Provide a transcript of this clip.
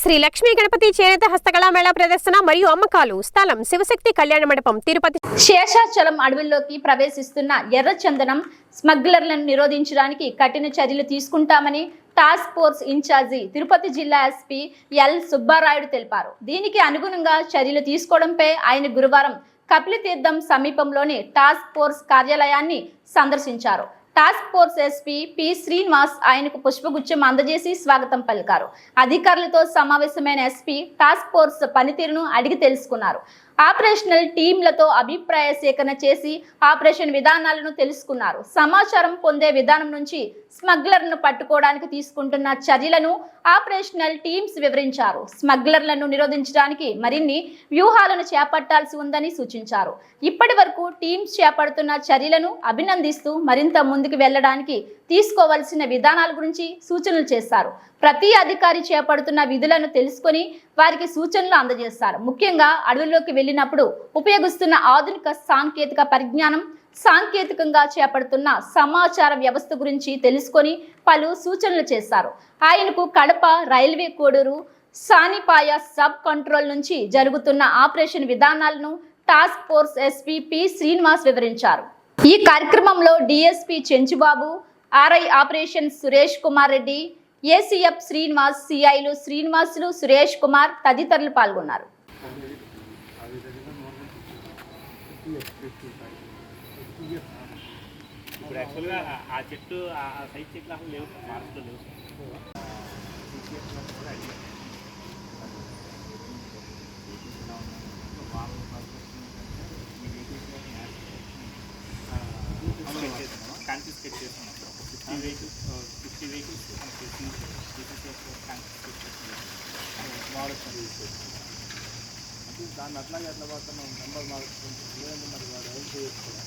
శ్రీ లక్ష్మీ గణపతి చేనేత హస్తకళా మేళా ప్రదర్శన మరియు అమ్మకాలు స్థలం శివశక్తి కళ్యాణ మండపం తిరుపతి శేషాచలం అడవుల్లోకి ప్రవేశిస్తున్న ఎర్రచందనం స్మగ్లర్లను నిరోధించడానికి కఠిన చర్యలు తీసుకుంటామని టాస్క్ ఫోర్స్ ఇన్ఛార్జి తిరుపతి జిల్లా ఎస్పీ ఎల్. సుబ్బారాయుడు తెలిపారు. దీనికి అనుగుణంగా చర్యలు తీసుకోవడంపై ఆయన గురువారం కపిలతీర్థం సమీపంలోని టాస్క్ ఫోర్స్ కార్యాలయాన్ని సందర్శించారు. Task force SP P Srinivas ఆయనకు పుష్పగుచ్చం అందజేసి స్వాగతం పలికారు. అధికారులతో సమావేశమైన ఎస్పీ టాస్క్ ఫోర్స్ పనితీరును అడిగి తెలుసుకున్నారు. ఆపరేషనల్ టీంలతో అభిప్రాయ సేకరణ చేసి ఆపరేషన్ విధానాలను తెలుసుకున్నారు. సమాచారం పొందే విధానం నుంచి స్మగ్లర్ను పట్టుకోవడానికి తీసుకుంటున్న చర్యలను ఆపరేషనల్ టీమ్స్ వివరించారు. స్మగ్లర్లను నిరోధించడానికి మరిన్ని వ్యూహాలను చేపట్టాల్సి ఉందని సూచించారు. ఇప్పటి వరకు టీమ్స్ చేపడుతున్న చర్యలను అభినందిస్తూ మరింత ముందు ముందుకు వెళ్ళడానికి తీసుకోవాల్సిన విధానాల గురించి సూచనలు చేశారు. ప్రతి అధికారి చేపడుతున్న విధులను తెలుసుకొని వారికి సూచనలు అందజేస్తారు ముఖ్యంగా అడవుల్లోకి వెళ్ళినప్పుడు ఉపయోగిస్తున్న ఆధునిక సాంకేతిక పరిజ్ఞానం సాంకేతికంగా చేపడుతున్న సమాచార వ్యవస్థ గురించి తెలుసుకొని పలు సూచనలు చేశారు. ఆయనకు Kadapa railway Koduru Sanipaya sub control నుంచి జరుగుతున్న ఆపరేషన్ విధానాలను task force SP P Srinivas వివరించారు. ఈ కార్యక్రమంలో DSP Chenchubabu RI operation Suresh Kumar Reddy ACF Srinivas సిఐలు Srinivasulu Suresh Kumar తదితరులు పాల్గొన్నారు. ఇప్పుడు యాక్చువల్గా ఆ- చెట్టు ఆ సైజ్ చెట్లు అసలు లేవు లేవు. కాన్ఫిస్కేట్ చేస్తున్నాం ఫిఫ్టీ వెహికల్స్ ఫిఫ్టీ వెహికల్స్ దాన్ని అట్లాగే ఎట్లా పడుతున్నాం నెంబర్ మార్చుకుంటాం లేదంటే మరి వాడు హెల్ప్ చేస్తున్నాం